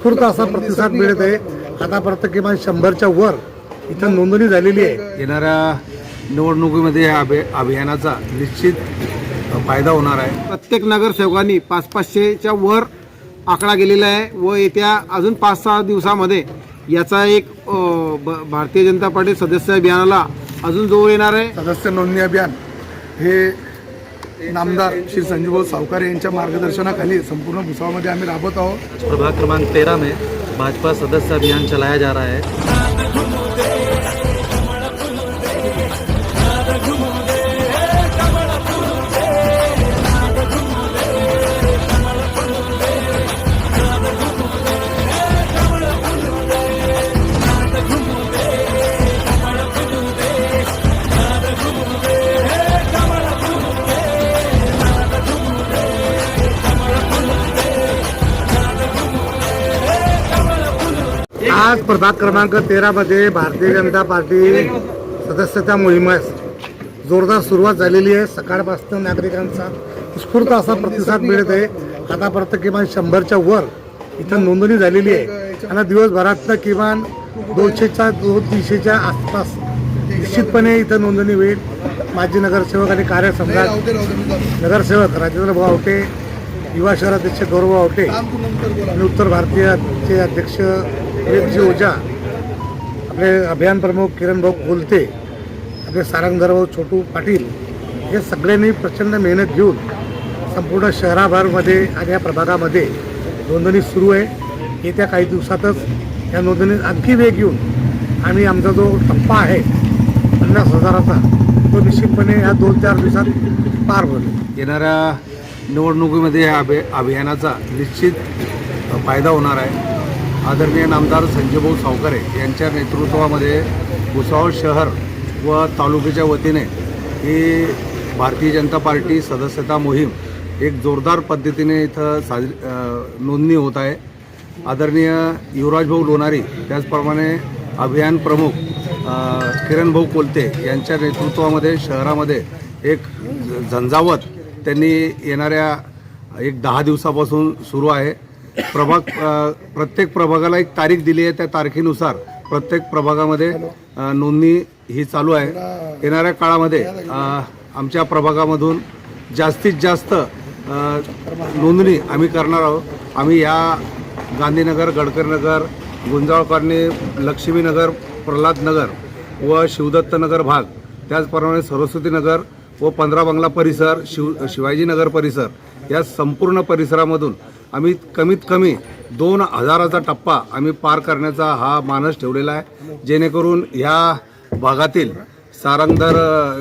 उत्स्फूर्त असा प्रतिसाद मिळत आहे. आतापर्यंत किमान शंभरच्या वर इथं नोंदणी झालेली आहे. येणाऱ्या निवडणुकीमध्ये या अभि अभियानाचा निश्चित फायदा होणार आहे. प्रत्येक नगरसेवकांनी पाच पाचशेच्या वर आकडा गेलेला आहे व येत्या अजून पाच सहा दिवसामध्ये याचा एक अ, ब- भारतीय जनता पार्टी सदस्य अभियानाला अजून जोर येणार आहे. सदस्य नोंदणी अभियान हे नामदार श्री संजीवभाऊ सावकारे यांच्या मार्गदर्शनाखाली संपूर्ण भुसावळमध्ये आम्ही राबत आहोत. प्रभाग क्रमांक तेरा में भाजपा सदस्य अभियान चलाया जा रहा है। आज प्रभाग क्रमांक तेरामध्ये भारतीय जनता पार्टी सदस्यता मोहिमेस जोरदार सुरुवात झालेली आहे. सकाळपासून नागरिकांचा उत्स्फूर्त असा प्रतिसाद मिळत आहे. आतापर्यंत किमान शंभरच्या वर इथं नोंदणी झालेली आहे. आणि दिवसभरातनं किमान दोनशेच्या दोन तीनशेच्या आसपास निश्चितपणे इथं नोंदणी होईल. माजी नगरसेवक आणि कार्यसम्राट नगरसेवक राजेंद्र भाऊ आवटे युवा शहराध्यक्ष गौरव आवटे आणि उत्तर भारतीयचे अध्यक्ष विवेकजी ओझा आपले अभियान प्रमुख किरण भाऊ कोलते आपले सारंगधरभाऊ छोटू पाटील हे सगळ्यांनी प्रचंड मेहनत घेऊन संपूर्ण शहराभरमध्ये आणि या प्रभागामध्ये नोंदणी सुरू आहे. येत्या काही दिवसातच या नोंदणीत आणखी वेग येऊन आम्ही आमचा जो टप्पा आहे पन्नास हजाराचा तो निश्चितपणे या दोन चार दिवसात पार होईल. येणाऱ्या निवडणुकीमध्ये या अभि अभियानाचा निश्चित फायदा होणार आहे. आदरणीय नामदार संजयभाऊ सावकारे यांच्या नेतृत्वामध्ये भुसावळ शहर व तालुक्याच्या वतीने ही भारतीय जनता पार्टी सदस्यता मोहीम एक जोरदार पद्धतीने इथं साजरी नोंदणी होत आहे. आदरणीय युवराजभाऊ लोणारी त्याचप्रमाणे अभियान प्रमुख किरणभाऊ कोलते यांच्या नेतृत्वामध्ये शहरामध्ये एक झंझावत त्यांनी येणाऱ्या एक दहा दिवसापासून सुरू आहे. प्रभाग प्रत्येक प्रभागाला एक तारीख दिली आहे त्या तारखेनुसार. प्रत्येक प्रभागामध्ये नोंदणी ही चालू आहे. येणाऱ्या काळामध्ये आमच्या प्रभागामधून जास्तीत जास्त नोंदणी आम्ही करणार आहोत. आम्ही या गांधीनगर गडकरीनगर गुंजाळ कॉलनी लक्ष्मीनगर प्रल्हादनगर व शिवदत्तनगर भाग त्याचप्रमाणे सरस्वतीनगर व पंधरा बंगला परिसर शिव शिवाजीनगर परिसर या संपूर्ण परिसरामधून आम्ही कमीत कमी दोन हजाराचा टप्पा आम्ही पार करण्याचा हा मानस ठेवलेला आहे. जेणेकरून ह्या भागातील सारंगधर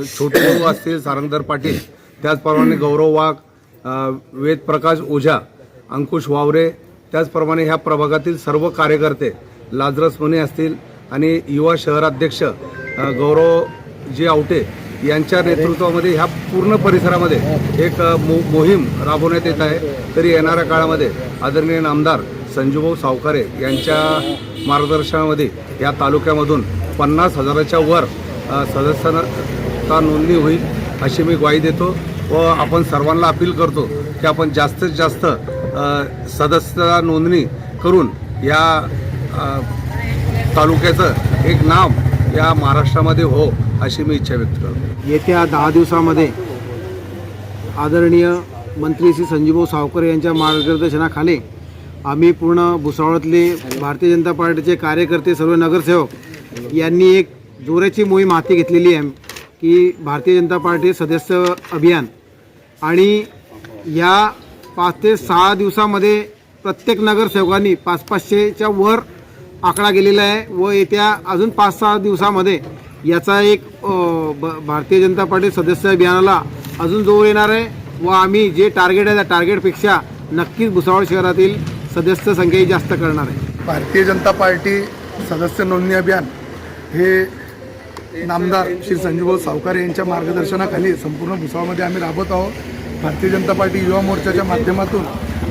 छोटे गुरु असतील सारंगधर पाटील त्याचप्रमाणे गौरव वाघ वेद वेदप्रकाश ओझा अंकुश वावरे त्याचप्रमाणे ह्या प्रभागातील सर्व कार्यकर्ते लाजरस मुने असतील आणि युवा शहराध्यक्ष गौरव गौरवजी आवटे यांच्या नेतृत्वामध्ये ह्या पूर्ण परिसरामध्ये एक मो मोहीम राबवण्यात येत आहे. तरी येणाऱ्या काळामध्ये आदरणीय आमदार संजूभाऊ सावकारे यांच्या मार्गदर्शनामध्ये या तालुक्यामधून पन्नास हजाराच्या वर अ, सदस्यता नोंदणी होईल अशी मी ग्वाही देतो व आपण सर्वांना अपील करतो की आपण जास्तीत जास्त सदस्यता नोंदणी करून या तालुक्याचं एक नाव या महाराष्ट्रामध्ये हो. अशी मी इच्छा व्यक्त करतो. येत्या दहा दिवसामध्ये आदरणीय मंत्री श्री संजीवभाऊ सावकर यांच्या मार्गदर्शनाखाली आम्ही पूर्ण भुसावळातले भारतीय जनता पार्टीचे कार्यकर्ते सर्व नगरसेवक यांनी एक जोराची मोहीम हाती घेतलेली आहे की भारतीय जनता पार्टी सदस्य अभियान. आणि या पाच ते सहा दिवसामध्ये प्रत्येक नगरसेवकांनी पाच पाचशेच्या वर आकडा गेलेला आहे व येत्या अजून पाच सहा दिवसामध्ये याचा एक ब- भारतीय जनता पार्टी सदस्य अभियानाला अजून जोर येणार आहे व आम्ही जे टार्गेट आहे त्या टार्गेटपेक्षा नक्कीच भुसावळ शहरातील सदस्य संख्याही जास्त करणार आहे. भारतीय जनता पार्टी सदस्य नोंदणी अभियान हे नामदार श्री संजूभाऊ सावकारे यांच्या मार्गदर्शनाखाली संपूर्ण भुसावळमध्ये आम्ही राबत आहोत. भारतीय जनता पार्टी युवा मोर्चाच्या माध्यमातून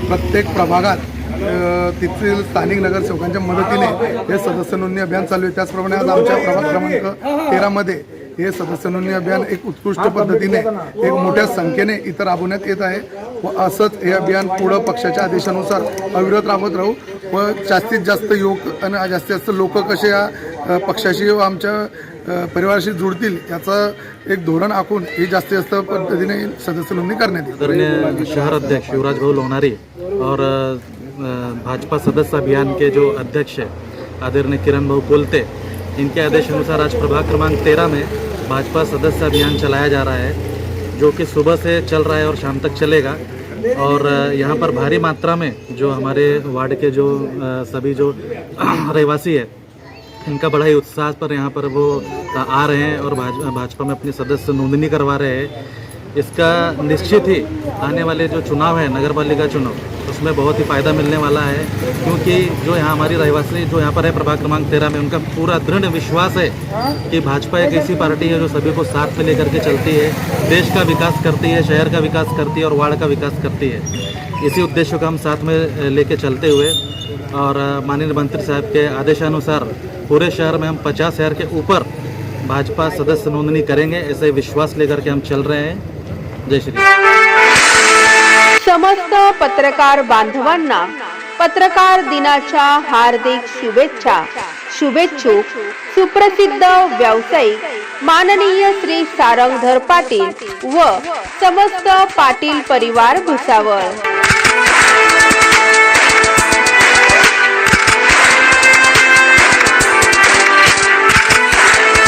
प्रत्येक प्रभागात तेथील स्थानिक नगरसेवकांच्या मदतीने हे सदस्य नोंदणी अभियान चालू आहे. त्याचप्रमाणे आज आमच्या प्रभाग क्रमांक तेरामध्ये हे सदस्य नोंदणी अभियान एक उत्कृष्ट पद्धतीने एक मोठ्या संख्येने इथं राबवण्यात येत आहे व असंच हे अभियान पुढं पक्षाच्या आदेशानुसार अविरत राबवत राहू व जास्तीत जास्त युवक आणि जास्तीत जास्त लोक कसे या पक्षाशी व आमच्या परिवाराशी जुळतील याचं एक धोरण आखून ही जास्तीत जास्त पद्धतीने सदस्य नोंदणी करण्यात येईल. शहर अध्यक्ष युवराज भाऊ और भाजपा सदस्य अभियान के जो अध्यक्ष है आदरणीय किरण भाऊ कोलते इनके आदेश अनुसार आज प्रभाग क्रमांक तेरह में भाजपा सदस्य अभियान चलाया जा रहा है जो कि सुबह से चल रहा है और शाम तक चलेगा। और यहाँ पर भारी मात्रा में जो हमारे वार्ड के जो सभी जो रहवासी है इनका बड़ा ही उत्साह पर यहाँ पर वो आ रहे हैं और भाज, भाजपा में अपनी सदस्य नोंदनी करवा रहे हैं। इसका निश्चित ही आने वाले जो चुनाव है नगर पालिका चुनाव उसमें बहुत ही फ़ायदा मिलने वाला है, क्योंकि जो यहाँ हमारी रहवासी, जो यहाँ पर है प्रभाग क्रमांक तेरह में, उनका पूरा दृढ़ विश्वास है कि भाजपा एक ऐसी पार्टी है जो सभी को साथ में लेकर के चलती है, देश का विकास करती है, शहर का विकास करती है और वार्ड का विकास करती है। इसी उद्देश्य को हम साथ में लेके चलते हुए और माननीय मंत्री साहब के आदेशानुसार पूरे शहर में हम पचास हज़ार के ऊपर भाजपा सदस्य नोंदनी करेंगे, ऐसे विश्वास लेकर के हम चल रहे हैं। जय श्री समस्त पत्रकार बांधवांना पत्रकार दिनाच्या हार्दिक शुभेच्छा. शुभेच्छुक सुप्रसिद्ध व्यावसायिक माननीय श्री सारंगधर पाटील व समस्त पाटील परिवार भुसावळ.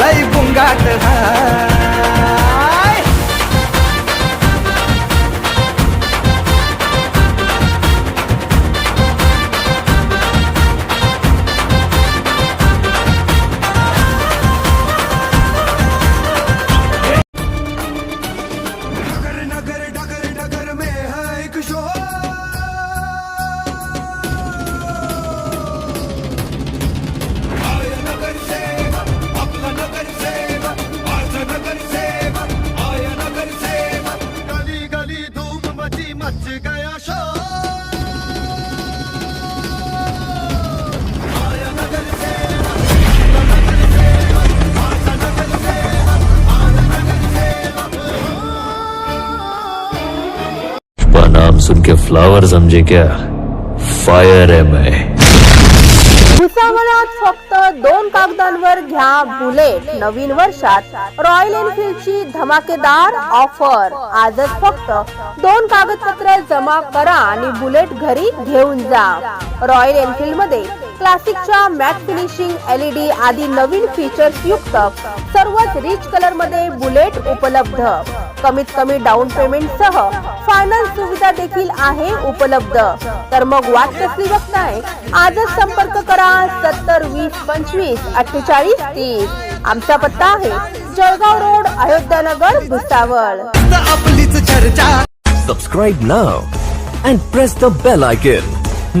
ಲೈ ಪುಂಗಾಟ नाम सुन के फ्लावर समझे क्या? फायर है मैं. भुसावळात फक्त दोन कागदांवर घ्या बुलेट. नवीन वर्षात रॉयल एनफिल्डची धमाकेदार ऑफर आजच फक्त दोन कागदपत्र जमा करा आणि बुलेट घरी घेऊन जा. रॉयल एनफील्डमध्ये क्लासिकच्या मॅट फिनिशिंग एलईडी आदी नवीन फीचर्स युक्त सर्वच रिच कलरमध्ये बुलेट उपलब्ध. कमीत कमी डाऊन पेमेंट सह फायनान्स सुविधा देखील आहे उपलब्ध. तर मग वाट कसली बघताय आजच संपर्क करा. सत्तर वीस पंचवीस अठ्ठेचाळीस तीस. आमचा पत्ता आहे जळगाव रोड अयोध्यानगर भुसावळ. आपलीच चर्चा. Subscribe now and press the bell icon.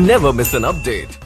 Never miss an update.